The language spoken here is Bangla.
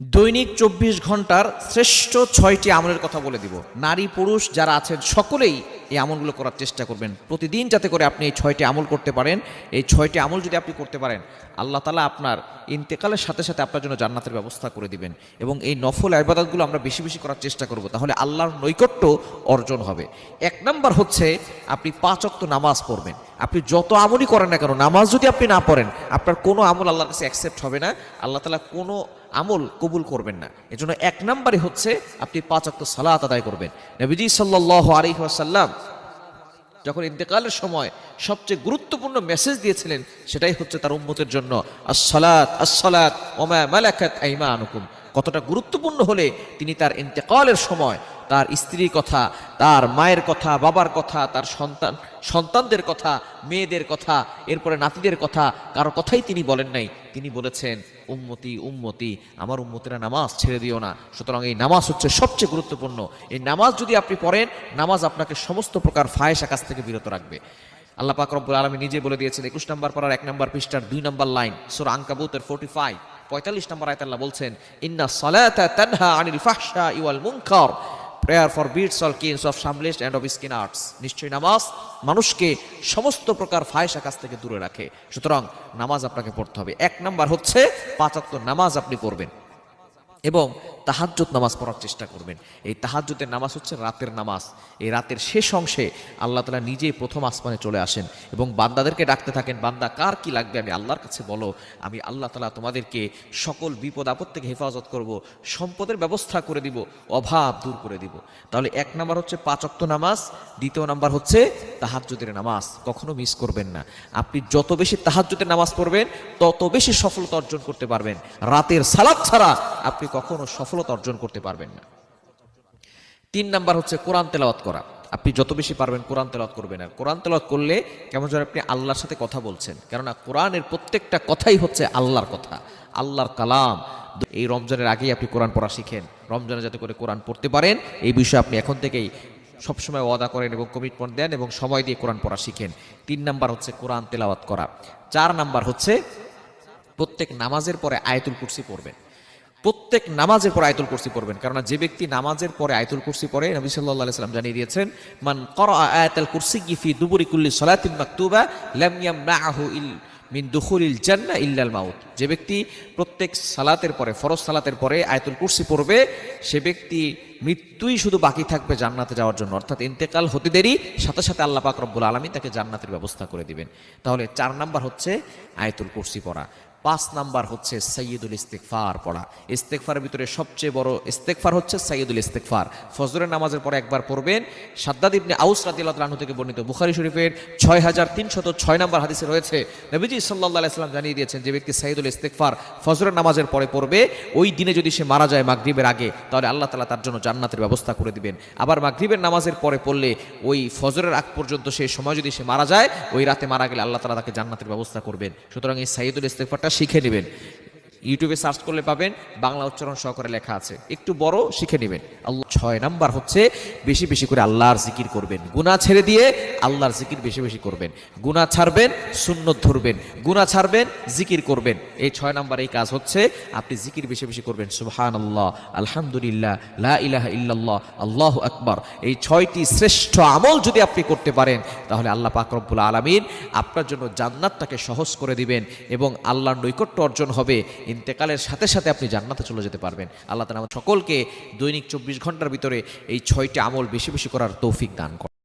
দৈনিক চব্বিশ ঘণ্টার শ্রেষ্ঠ ছয়টি আমলের কথা বলে দিব। নারী, পুরুষ যারা আছেন, সকলেই এই আমলগুলো করার চেষ্টা করবেন। প্রতিদিন যাতে করে আপনি এই ছয়টি আমল করতে পারেন। এই ছয়টি আমল যদি আপনি করতে পারেন, আল্লাহ তালা আপনার ইন্তেকালের সাথে সাথে আপনার জন্য জান্নাতের ব্যবস্থা করে দিবেন এবং এই নফল আবাদতগুলো আমরা বেশি বেশি করার চেষ্টা করব, তাহলে আল্লাহর নৈকট্য অর্জন হবে। এক নম্বর হচ্ছে, আপনি পাঁচ অক্ত নামাজ পড়বেন। আপনি যত আমলই করেন না কেন, নামাজ যদি আপনি না পড়েন, আপনার কোনো আমল আল্লাহর কাছে অ্যাকসেপ্ট হবে না। আল্লাহ তালা কোনো আমল কবুল করবেন না। এজন্য এক নম্বরে হচ্ছে আপনি পাঁচ অক্ত সালাত আদায় করবেন। নবীজি সাল্লাহ আলী ওয়াসাল্লাম যখন ইন্তেকালের সময় সবচেয়ে গুরুত্বপূর্ণ মেসেজ দিয়েছিলেন, সেটাই হচ্ছে তার উম্মতের জন্য, আসসালাত আসসালাত, ওমা মালাকাত আইমা আনুকুম কতটা গুরুত্বপূর্ণ হলে তিনি তার ইন্তেকালের সময় তার স্ত্রীর কথা, তার মায়ের কথা, বাবার কথা, তার সন্তান, সন্তানদের কথা, মেয়েদের কথা, এরপরে নাতিদের কথা, কারও কথাই তিনি বলেন নাই। তিনি বলেছেন, উম্মতি উম্মতি, আমার উম্মতিরা নামাজ ছেড়ে দিও না। সুতরাং এই নামাজ হচ্ছে সবচেয়ে গুরুত্বপূর্ণ। এই নামাজ যদি আপনি পড়েন, নামাজ আপনাকে সমস্ত প্রকার ফায়েসা কাছ থেকে বিরত রাখবে। আল্লাহ পাক রব্বুল আলমী নিজে বলে দিয়েছেন, একুশ নম্বর পড়ার এক নম্বর পৃষ্ঠার দুই নম্বর লাইন, সুর আঙ্কাবুতের ফোর্টি ফাইভ পঁয়তাল্লিশ নম্বর আয়ত আল্লাহ বলছেন, ইন্না সালাতা তানহা আনিল ফাহশা ইওয়াল মুনকার। Prayer forbids all kinds of shamelessness and of skin arts নিশ্চয়ই নামাজ মানুষকে সমস্ত প্রকার ফায়সা কাছ থেকে দূরে রাখে। সুতরাং নামাজ আপনাকে পড়তে হবে। এক নাম্বার হচ্ছে পাঁচাত্তর নামাজ আপনি পড়বেন। এবং তাহাজ্জুদ নামাজ পড়ার চেষ্টা করবেন। এই তাহাজ্জুদের নামাজ হচ্ছে রাতের নামাজ। এই রাতের শেষ অংশে আল্লাহ তালা নিজেই প্রথম আসমানে চলে আসেন এবং বান্দাদেরকে ডাকতে থাকেন, বান্দা, কার কি লাগবে? আমি আল্লাহর কাছে বলো, আমি আল্লাহ তালা তোমাদেরকে সকল বিপদ, আপদ থেকে হেফাজত করব, সম্পদের ব্যবস্থা করে দিব, অভাব দূর করে দিব। তাহলে এক নাম্বার হচ্ছে পাঁচক্ত নামাজ, দ্বিতীয় নাম্বার হচ্ছে তাহাজ্জুদের নামাজ। কখনো মিস করবেন না। আপনি যত বেশি তাহাজ্জুদের নামাজ পড়বেন, তত বেশি সফলতা অর্জন করতে পারবেন। রাতের সালাদ ছাড়া আপনি কখনো সফলতা অর্জন করতে পারবেন না। তিন নাম্বার হচ্ছে কোরআন তেলাওয়াত করা। আপনি যত বেশি পারবেন কোরআন তেলাওয়াত করবেন আর কোরআন তেলাওয়াত করলে কেমন যেন আপনি আল্লাহর সাথে কথা বলছেন। কেননা কোরআনের প্রত্যেকটা কথাই হচ্ছে আল্লাহর কথা, আল্লাহর কালাম। এই রমজানের আগেই আপনি কোরআন পড়া শিখেন। রমজানে যাতে করে কোরআন পড়তে পারেন, এই বিষয়ে আপনি এখন থেকেই সবসময় ওয়াদা করেন এবং কমিটমেন্ট দেন এবং সময় দিয়ে কোরআন পড়া শিখেন। তিন নাম্বার হচ্ছে কোরআন তেলাওয়াত করা। চার নাম্বার হচ্ছে প্রত্যেক নামাজের পরে আয়াতুল কুরসি পড়বেন। প্রত্যেক নামাজের পরে আয়তুল কুরসি পড়বেন। কারণ যে ব্যক্তি নামাজের পরে আয়তুল কুরসি পড়ে, নবী আলাইহি সাল্লাম জানিয়ে দিয়েছেন, মান করা আয়াতুল কুরসি গিফি দুবুরি কুল্লি সালাতিন মাকতুবা, লাম ইয়ামনাহু ইল, মিন দুখুলিল জান্নাহ ইল্লাল মাউত। যে ব্যক্তি প্রত্যেক সালাতের পরে, ফরজ সালাতের পরে আয়তুল কুরসি পড়বে, সে ব্যক্তি মৃত্যুই শুধু বাকি থাকবে জান্নাতে যাওয়ার জন্য। অর্থাৎ ইন্তেকাল হতে দেরি, সাথে সাথে আল্লাহ পাক রব্বুল আলামিন তাকে জান্নাতের ব্যবস্থা করে দিবেন। তাহলে চার নাম্বার হচ্ছে আয়তুল কুরসি পড়া। পাঁচ নাম্বার হচ্ছে সৈয়দুল ইস্তেকফার পড়া। ইস্তেকফারের ভিতরে সবচেয়ে বড় ইস্তেকফার হচ্ছে সৈয়দুল ইস্তেকফার ফজরের নামাজের পরে একবার পড়বেন। সাদ্দাদ ইবনে আউস রাদিল্লাহ আনহু থেকে বর্ণিত বুখারি শরীফের ছয় হাজার তিনশত ছয় নম্বর হাদিসে রয়েছে। নবীজি সাল্লাহ আলাইসাল্লাম জানিয়ে দিয়েছেন, যে ব্যক্তি সাইদুল ইস্তেকফার ফজরের নামাজের পরে পড়বে, ওই দিনে যদি সে মারা যায় মাগরিবের আগে, তাহলে আল্লাহ তালা তার জন্য জান্নাতের ব্যবস্থা করে দিবেন। আবার মাগরিবের নামাজের পরে পড়লে ওই ফজরের আগ পর্যন্ত সেই সময় যদি সে মারা যায়, ওই রাতে মারা গেলে আল্লাহ তালা তাকে জান্নাতের ব্যবস্থা করবেন। সুতরাং এই সাইদুল ইস্তেকফারটা শিখে নেবেন। ইউটিউবে সার্চ করলে পাবেন, বাংলা উচ্চারণ সহকারে লেখা আছে। একটু বড় শিখে নেবেন। আল্লাহ ছয় নাম্বার হচ্ছে, বেশি বেশি করে আল্লাহর জিকির করবেন। গুণা ছেড়ে দিয়ে আল্লাহর জিকির বেশি বেশি করবেন। গুণা ছাড়বেন, সুন্নত ধরবেন। গুণা ছাড়বেন, জিকির করবেন। এই ছয় নাম্বার এই কাজ হচ্ছে, আপনি জিকির বেশি বেশি করবেন। সুবহান আল্লাহ আলহামদুলিল্লাহ, লা ইলাহা ইল্লাল্লাহ, আল্লাহ আকবার। এই ছয়টি শ্রেষ্ঠ আমল যদি আপনি করতে পারেন, তাহলে আল্লাহ পাক রব্বুল আলামিন আপনার জন্য জান্নাতটাকে সহজ করে দিবেন এবং আল্লাহর নৈকট্য অর্জন হবে। ইন্তেকালের সাথে সাথে আপনি জান্নাতে চলে যেতে পারবেন। আল্লাহ তালা সকলকে দৈনিক চব্বিশ ঘণ্টার ভিতরে এই ছয়টি আমল বেশি বেশি করার তৌফিক দান করেন।